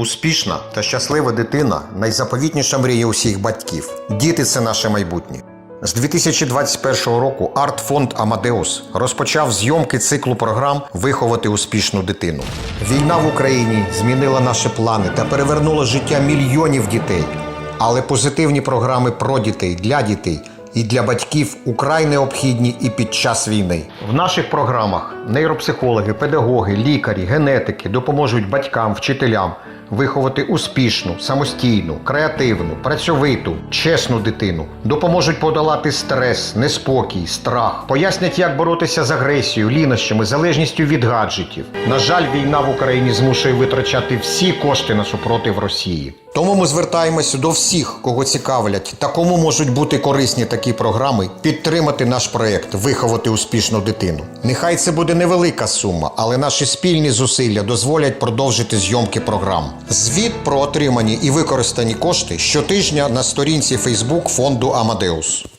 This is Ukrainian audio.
Успішна та щаслива дитина найзаповітніша мрія усіх батьків. Діти це наше майбутнє. З 2021 року Арт-фонд Амадеус розпочав зйомки циклу програм Виховати успішну дитину. Війна в Україні змінила наші плани та перевернула життя мільйонів дітей. Але позитивні програми про дітей для дітей і для батьків украй необхідні і під час війни. В наших програмах нейропсихологи, педагоги, лікарі, генетики допоможуть батькам, вчителям виховати успішну, самостійну, креативну, працьовиту, чесну дитину, допоможуть подолати стрес, неспокій, страх, пояснять, як боротися з агресією, лінощами, залежністю від гаджетів. На жаль, війна в Україні змушує витрачати всі кошти на супротив Росії. Тому ми звертаємося до всіх, кого цікавлять та кому можуть бути корисні такі програми, підтримати наш проект Виховати успішну дитину. Нехай це буде невелика сума, але наші спільні зусилля дозволять продовжити зйомки програм. Звіт про отримані і використані кошти щотижня на сторінці Фейсбук фонду Амадеус.